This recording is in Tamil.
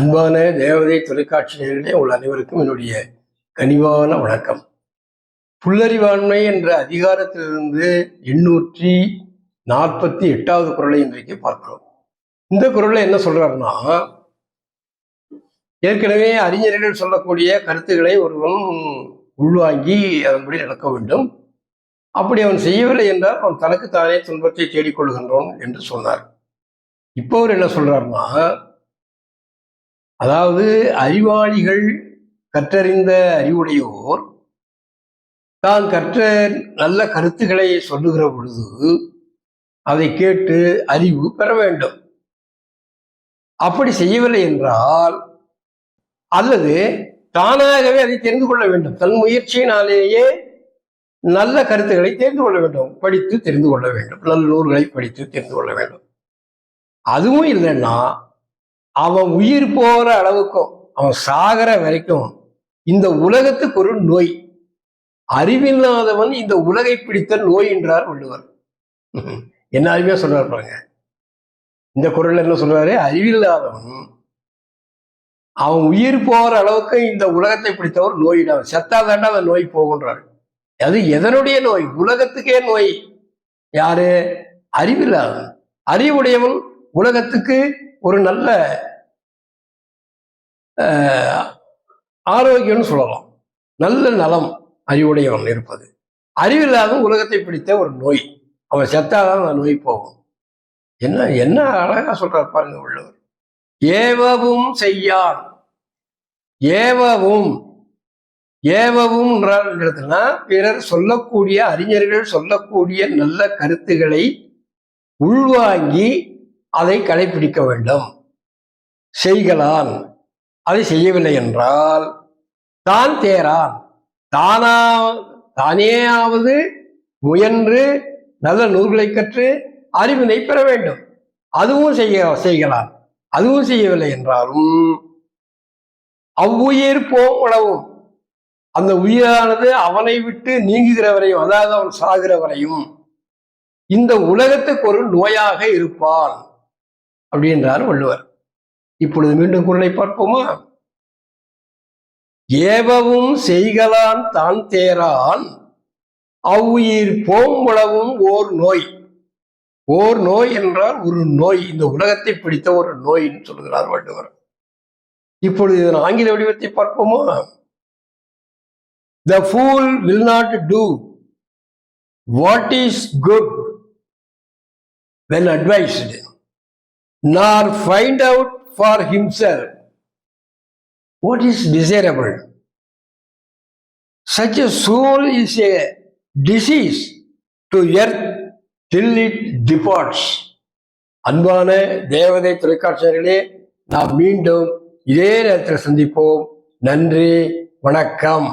அன்பான தேவதை தொலைக்காட்சி நேர்களே உங்கள் அனைவருக்கும் என்னுடைய கனிவான வணக்கம். புல்லறிவாண்மை என்ற அதிகாரத்திலிருந்து எண்ணூற்றி நாற்பத்தி எட்டாவது குரலை இன்றைக்கு பார்க்கிறோம். இந்த குரலை என்ன சொல்றாருன்னா ஏற்கனவே அறிஞர்கள் சொல்லக்கூடிய கருத்துக்களை ஒருவன் உள்வாங்கி அதன்படி நடக்க வேண்டும். அப்படி அவன் செய்யவில்லை என்றால் அவன் தனக்குத்தானே துன்பத்தை தேடிக்கொள்கின்றோம் என்று சொன்னார். இப்போ அவர் என்ன சொல்றாருன்னா அதாவது அறிவாளிகள் கற்றறிந்த அறிவுடையோர் தான் கற்ற நல்ல கருத்துக்களை சொல்லுகிற பொழுது அதை கேட்டு அறிவு பெற வேண்டும். அப்படி செய்யவில்லை என்றால் அல்லது தானாகவே அதை தெரிந்து கொள்ள வேண்டும். தன் முயற்சியினாலேயே நல்ல கருத்துக்களை தெரிந்து கொள்ள வேண்டும். படித்து தெரிந்து கொள்ள வேண்டும். நல்ல நூல்களை படித்து தெரிந்து கொள்ள வேண்டும். அதுவும் இல்லைன்னா அவன் உயிர் போகிற அளவுக்கும் அவன் சாகிற வரைக்கும் இந்த உலகத்துக்கு ஒரு நோய். அறிவில்லாதவன் இந்த உலகை பிடித்த நோய் என்றார் வள்ளுவர். என்ன அருமையா சொல்றாரு பாருங்க. இந்த குரல் என்ன சொல்றாரு? அறிவில்லாதவன் அவன் உயிர் போகிற அளவுக்கு இந்த உலகத்தை பிடித்தவர் நோய் அவன் செத்தாதாண்டா அந்த நோய் போகுன்றாரு அது எதனுடைய நோய்? உலகத்துக்கே நோய். யாரு? அறிவில்லாதவன். அறிவுடையவன் உலகத்துக்கு ஒரு நல்ல ஆரோக்கியம்னு சொல்லலாம். நல்ல நலம் அறிவுடையவன் இருப்பது. அறிவில்லாத உலகத்தை பிடித்த ஒரு நோய். அவன் செத்தாதான் அந்த நோய் போகும். என்ன என்ன அழகா சொல்றார் பாருங்க உள்ளவர். ஏவவும் செய்யான். ஏவவும். ஏவவும் என்றதுன்னா பிறர் சொல்லக்கூடிய அறிஞர்கள் சொல்லக்கூடிய நல்ல கருத்துக்களை உள்வாங்கி அதை கடைபிடிக்க வேண்டும். செய்கலான் அதை செய்யவில்லை என்றால் தான் தேரான். தானா தானேயாவது முயன்று நல்ல நூல்களை கற்று அறிவினை பெற வேண்டும். அதுவும் செய்ய செய்கலாம் அதுவும் செய்யவில்லை என்றாலும் அவ்வுயிர் போம் உணவும். அந்த உயிரானது அவனை விட்டு நீங்குகிற வரையும் அதாவது அவன் சாகிற வரையும் இந்த உலகத்துக்கு ஒரு நோயாக இருப்பான். அப்படின்றார் வள்ளுவர். இப்பொழுது மீண்டும் குரலை பார்ப்போமா? ஏவவும் செய்கலான் தான் தேரான் அவ்வுயிர் போம்புளவும் ஓர் நோய். ஓர் நோய் என்றால் ஒரு நோய். இந்த உலகத்தை பிடித்த ஒரு நோய்ன்னு சொல்கிறார் வள்ளுவர். இப்பொழுது இதன் ஆங்கில வடிவத்தை பார்ப்போமா? The fool will not do what is good when advised nor find out for himself what is desirable. Such a soul is a disease to earth till it departs. அன்பான தேவதை தொலைக்காட்சியர்களே நாம் மீண்டும் இதே நேரத்தில் சந்திப்போம் நன்றி வணக்கம்